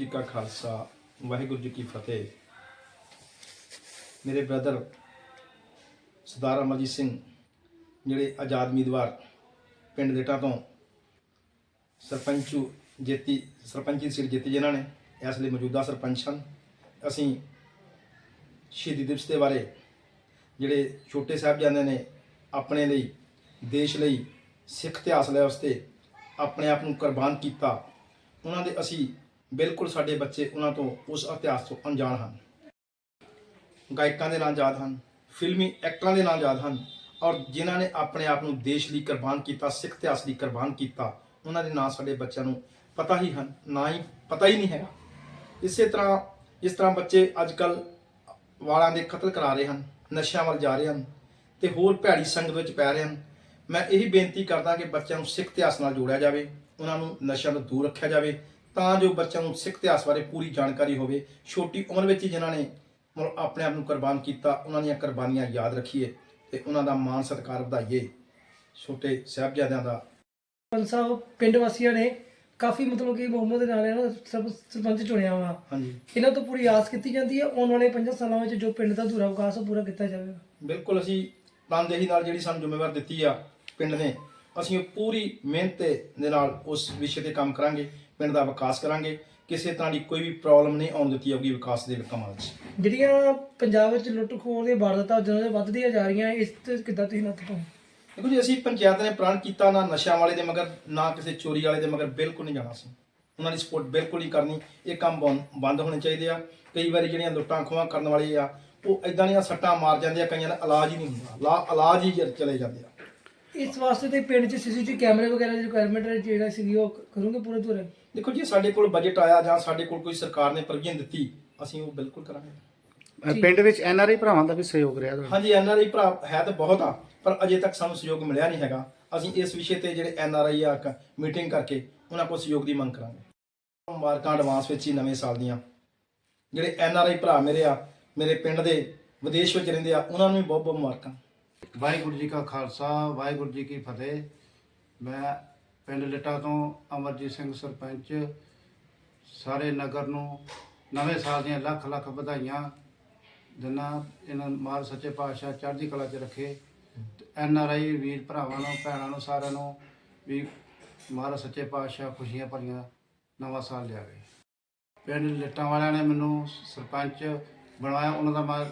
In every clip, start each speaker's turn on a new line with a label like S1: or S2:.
S1: ਜੀ ਕਾ ਖਾਲਸਾ, ਵਾਹਿਗੁਰੂ ਜੀ ਕੀ ਫਤਿਹ। ਮੇਰੇ ਬ੍ਰਦਰ ਸਰਦਾਰ ਅਮਰਜੀਤ ਸਿੰਘ, ਜਿਹੜੇ ਆਜ਼ਾਦ ਉਮੀਦਵਾਰ ਪਿੰਡ ਦੇਟਾ ਤੋਂ ਸਰਪੰਚੂ ਜੇਤੀ, ਸਰਪੰਚੀ ਸੀਟ ਜਿੱਤੀ ਜਿਨ੍ਹਾਂ ਨੇ, ਇਸ ਲਈ ਮੌਜੂਦਾ ਸਰਪੰਚ ਹਨ। ਅਸੀਂ ਸ਼ਹੀਦੀ ਦਿਵਸ ਦੇ ਬਾਰੇ ਜਿਹੜੇ ਛੋਟੇ ਸਾਹਿਬਜ਼ਾਦੇ ਨੇ ਆਪਣੇ ਲਈ, ਦੇਸ਼ ਲਈ ਸਿੱਖ ਇਤਿਹਾਸ ਲੈ ਵਾਸਤੇ ਆਪਣੇ ਆਪ ਨੂੰ ਕੁਰਬਾਨ ਕੀਤਾ, ਉਹਨਾਂ ਦੇ ਅਸੀਂ ਬਿਲਕੁਲ ਸਾਡੇ ਬੱਚੇ ਉਹਨਾਂ ਤੋਂ ਉਸ ਇਤਿਹਾਸ ਤੋਂ ਅਣਜਾਣ ਹਨ। ਗਾਇਕਾਂ ਦੇ ਨਾਂ ਯਾਦ ਹਨ, ਫਿਲਮੀ ਐਕਟਰਾਂ ਦੇ ਨਾਂ ਯਾਦ ਹਨ ਔਰ ਜਿਨ੍ਹਾਂ ਨੇ ਆਪਣੇ ਆਪ ਨੂੰ ਦੇਸ਼ ਲਈ ਕੁਰਬਾਨ ਕੀਤਾ, ਸਿੱਖ ਇਤਿਹਾਸ ਲਈ ਕੁਰਬਾਨ ਕੀਤਾ, ਉਹਨਾਂ ਦੇ ਨਾਂ ਸਾਡੇ ਬੱਚਿਆਂ ਨੂੰ ਪਤਾ ਹੀ ਹਨ, ਨਾ ਹੀ ਪਤਾ ਹੀ ਨਹੀਂ ਹੈਗਾ। ਇਸੇ ਤਰ੍ਹਾਂ, ਇਸ ਤਰ੍ਹਾਂ ਬੱਚੇ ਅੱਜ ਕੱਲ ਵਾਲਾਂ ਦੇ ਕਤਲ ਕਰਾ ਰਹੇ ਹਨ, ਨਸ਼ਿਆਂ ਵੱਲ ਜਾ ਰਹੇ ਹਨ ਤੇ ਹੋਰ ਭੈੜੀ ਸੰਗਤ ਵਿੱਚ ਪੈ ਰਹੇ ਹਨ। ਮੈਂ ਇਹੀ ਬੇਨਤੀ ਕਰਦਾ ਕਿ ਬੱਚਿਆਂ ਨੂੰ ਸਿੱਖ ਇਤਿਹਾਸ ਨਾਲ ਜੋੜਿਆ ਜਾਵੇ, ਉਹਨਾਂ ਨੂੰ ਨਸ਼ਿਆਂ ਤੋਂ ਦੂਰ ਰੱਖਿਆ ਜਾਵੇ ਤਾਂ ਜੋ ਬੱਚਿਆਂ ਨੂੰ ਸਿੱਖ ਇਤਿਹਾਸ ਬਾਰੇ ਪੂਰੀ ਜਾਣਕਾਰੀ ਹੋਵੇ। ਛੋਟੀ ਉਮਰ ਵਿੱਚ ਹੀ ਜਿਨ੍ਹਾਂ ਨੇ ਮਤਲਬ ਆਪਣੇ ਆਪ ਨੂੰ ਕੁਰਬਾਨ ਕੀਤਾ ਉਹਨਾਂ ਦੀਆਂ ਕੁਰਬਾਨੀਆਂ ਯਾਦ ਰੱਖੀਏ ਤੇ ਉਹਨਾਂ ਦਾ ਮਾਣ ਸਤਿਕਾਰ ਵਧਾਈਏ। ਛੋਟੇ ਸਾਹਿਬਜ਼ਾਦਿਆਂ ਦਾ
S2: ਪੰਜ ਸਾਹਿਬ ਪਿੰਡ ਵਾਸੀਆਂ ਨੇ ਕਾਫੀ ਮਤਲਬ ਕਿ ਮੁਹੰਮਦ ਨਾਲ ਇਹਨਾਂ ਦਾ ਸਰਪ- ਸਰਪੰਚ ਚੁਣਿਆ ਵਾ
S1: ਹਾਂਜੀ।
S2: ਇਹਨਾਂ ਤੋਂ ਪੂਰੀ ਆਸ ਕੀਤੀ ਜਾਂਦੀ ਹੈ ਆਉਣ ਵਾਲੇ 5 ਸਾਲਾਂ ਵਿੱਚ ਜੋ ਪਿੰਡ ਦਾ ਅਧੂਰਾ ਵਿਕਾਸ ਉਹ ਪੂਰਾ ਕੀਤਾ ਜਾਵੇਗਾ।
S1: ਬਿਲਕੁਲ ਅਸੀਂ ਤਨਦੇਹੀ ਨਾਲ ਜਿਹੜੀ ਸਾਨੂੰ ਜ਼ਿੰਮੇਵਾਰ ਦਿੱਤੀ ਆ ਪਿੰਡ ਨੇ ਅਸੀਂ ਉਹ ਪੂਰੀ ਮਿਹਨਤ ਦੇ ਨਾਲ ਉਸ ਵਿਸ਼ੇ ਤੇ ਕੰਮ ਕਰਾਂਗੇ। ਪਿੰਡ ਦਾ ਵਿਕਾਸ ਕਰਾਂਗੇ ਕਿਸੇ ਤਰ੍ਹਾਂ ਦੀ ਕੋਈ ਵੀ ਪ੍ਰੋਬਲਮ ਨਹੀਂ ਆਉਣ ਦਿੱਤੀ ਜਾਊਗੀ ਵਿਕਾਸ ਦੇ ਕੰਮਾਂ ਵਿੱਚ
S2: ਜਿਹੜੀਆਂ ਪੰਜਾਬ ਵਿੱਚ ਲੁੱਟ ਖੋਹ ਦੀਆਂ ਵਾਰਦਾਤਾਂ ਜਦੋਂ ਦੇ ਵੱਧਦੀਆਂ ਜਾ ਰਹੀਆਂ ਇਸ ਤੇ ਕਿੱਦਾਂ ਤੁਸੀਂ ਨੱਥ ਪਾਓ
S1: ਦੇਖੋ ਜੀ ਅਸੀਂ ਪੰਚਾਇਤ ਨੇ ਪ੍ਰਣ ਕੀਤਾ ਨਾ ਨਸ਼ਿਆਂ ਵਾਲੇ ਦੇ ਮਗਰ ਨਾ ਕਿਸੇ ਚੋਰੀ ਵਾਲੇ ਦੇ ਮਗਰ ਬਿਲਕੁਲ ਨਹੀਂ ਜਾਣਾ ਸੀ। ਉਹਨਾਂ ਦੀ ਸਪੋਰਟ ਬਿਲਕੁਲ ਹੀ ਕਰਨੀ ਇਹ ਕੰਮ ਬੰਦ- ਹੋਣੇ ਚਾਹੀਦੇ ਆ। ਕਈ ਵਾਰੀ ਜਿਹੜੀਆਂ ਲੁੱਟਾਂ ਖੋਹਾਂ ਕਰਨ ਵਾਲੇ ਆ ਉਹ ਇਦਾਂ ਦੀਆਂ ਸੱਟਾਂ ਮਾਰ ਜਾਂਦੇ ਆ ਕਈਆਂ ਦਾ ਇਲਾਜ ਹੀ ਨਹੀਂ ਹੁੰਦਾ। ਲਾ ਇਲਾਜ ਹੀ ਚਲੇ ਜਾਂਦੇ ਆ।
S2: ਇਸ ਵਾਸਤੇ ਤੇ ਪਿੰਡ 'ਚ ਸੀਸੀਟੀਵੀ ਕੈਮਰੇ ਵਗੈਰਾ ਦੀ ਰਿਕੁਆਇਰਮੈਂਟ ਜਿਹੜਾ ਸੀਗੀ ਉਹ ਕਰੋਗੇ ਪੂਰੇ ਪੂਰੇ?
S1: ਦੇਖੋ ਜੀ ਸਾਡੇ ਕੋਲ ਬਜਟ ਆਇਆ ਜਾਂ ਸਾਡੇ ਕੋਲ ਕੋਈ ਸਰਕਾਰ ਨੇ ਪ੍ਰੋਵੀਜ਼ਨ ਦਿੱਤੀ ਅਸੀਂ ਉਹ ਬਿਲਕੁਲ ਕਰਾਂਗੇ।
S3: ਪਿੰਡ ਵਿੱਚ ਐਨ ਆਰ ਆਈ ਭਰਾਵਾਂ ਦਾ ਵੀ ਸਹਿਯੋਗ ਰਿਹਾ ਤੁਹਾਡਾ?
S1: ਹਾਂਜੀ ਐਨ ਆਰ ਆਈ ਭਰਾ ਹੈ ਤਾਂ ਬਹੁਤ ਆ ਪਰ ਅਜੇ ਤੱਕ ਸਾਨੂੰ ਸਹਿਯੋਗ ਮਿਲਿਆ ਨਹੀਂ ਹੈਗਾ। ਅਸੀਂ ਇਸ ਵਿਸ਼ੇ ਤੇ ਜਿਹੜੇ ਐਨ ਆਰ ਆਈ ਆ ਮੀਟਿੰਗ ਕਰਕੇ ਉਹਨਾਂ ਕੋਲ ਸਹਿਯੋਗ ਦੀ ਮੰਗ ਕਰਾਂਗੇ। ਮੁਬਾਰਕਾਂ ਐਡਵਾਂਸ ਵਿੱਚ ਹੀ ਨਵੇਂ ਸਾਲ ਦੀਆਂ। ਜਿਹੜੇ ਐਨ ਆਰ ਆਈ ਭਰਾ ਮੇਰੇ ਆ ਮੇਰੇ ਪਿੰਡ ਦੇ ਵਿਦੇਸ਼ ਵਿੱਚ ਰਹਿੰਦੇ ਆ ਉਹਨਾਂ ਨੂੰ ਵੀ ਬਹੁਤ ਬਹੁਤ ਮੁਬਾਰਕਾਂ।
S3: ਵਾਹਿਗੁਰੂ ਜੀ ਕਾ ਖਾਲਸਾ, ਵਾਹਿਗੁਰੂ ਜੀ ਕੀ ਫਤਿਹ। ਮੈਂ ਪਿੰਡ ਲਿਟਾ ਤੋਂ ਅਮਰਜੀਤ ਸਿੰਘ ਸਰਪੰਚ, ਸਾਰੇ ਨਗਰ ਨੂੰ ਨਵੇਂ ਸਾਲ ਦੀਆਂ ਲੱਖ ਲੱਖ ਵਧਾਈਆਂ ਦਿਨਾਂ ਇਹਨਾਂ ਮਾਰ ਸੱਚੇ ਪਾਤਸ਼ਾਹ ਚੜ੍ਹਦੀ ਕਲਾ 'ਚ ਰੱਖੇ। ਐਨ ਆਰ ਆਈ ਵੀਰ ਭਰਾਵਾਂ ਨੂੰ, ਭੈਣਾਂ ਨੂੰ, ਸਾਰਿਆਂ ਨੂੰ ਵੀ ਮਾਰ ਸੱਚੇ ਪਾਤਸ਼ਾਹ ਖੁਸ਼ੀਆਂ ਭਰੀਆਂ ਨਵਾਂ ਸਾਲ ਲਿਆਵੇ। ਪਿੰਡ ਲਿਟਾਂ ਵਾਲਿਆਂ ਨੇ ਮੈਨੂੰ ਸਰਪੰਚ ਬਣਾਇਆ ਉਹਨਾਂ ਦਾ ਮੈਂ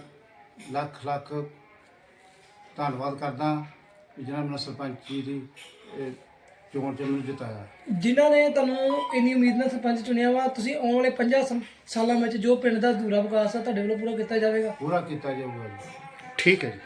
S3: ਲੱਖ ਲੱਖ ਧੰਨਵਾਦ ਕਰਦਾ ਵੀ ਜਿਨ੍ਹਾਂ ਨੇ ਮੈਨੂੰ ਸਰਪੰਚੀ ਦੀ ਇਹ, ਚੋਣ ਚ ਮੈਨੂੰ ਜਿਤਾਇਆ।
S2: ਜਿਨ੍ਹਾਂ ਨੇ ਤੁਹਾਨੂੰ ਇੰਨੀ ਉਮੀਦ ਨਾਲ ਸਰਪੰਚ ਚੁਣਿਆ ਵਾ ਤੁਸੀਂ ਆਉਣ ਵਾਲੇ 50 ਸਮ- ਸਾਲਾਂ ਵਿੱਚ ਜੋ ਪਿੰਡ ਦਾ ਅਧੂਰਾ ਵਿਕਾਸ ਆ ਤੁਹਾਡੇ ਵੱਲੋਂ ਪੂਰਾ ਕੀਤਾ ਜਾਵੇਗਾ।
S3: ਪੂਰਾ ਕੀਤਾ ਜਾਊਗਾ ਜੀ।
S4: ਠੀਕ ਹੈ ਜੀ।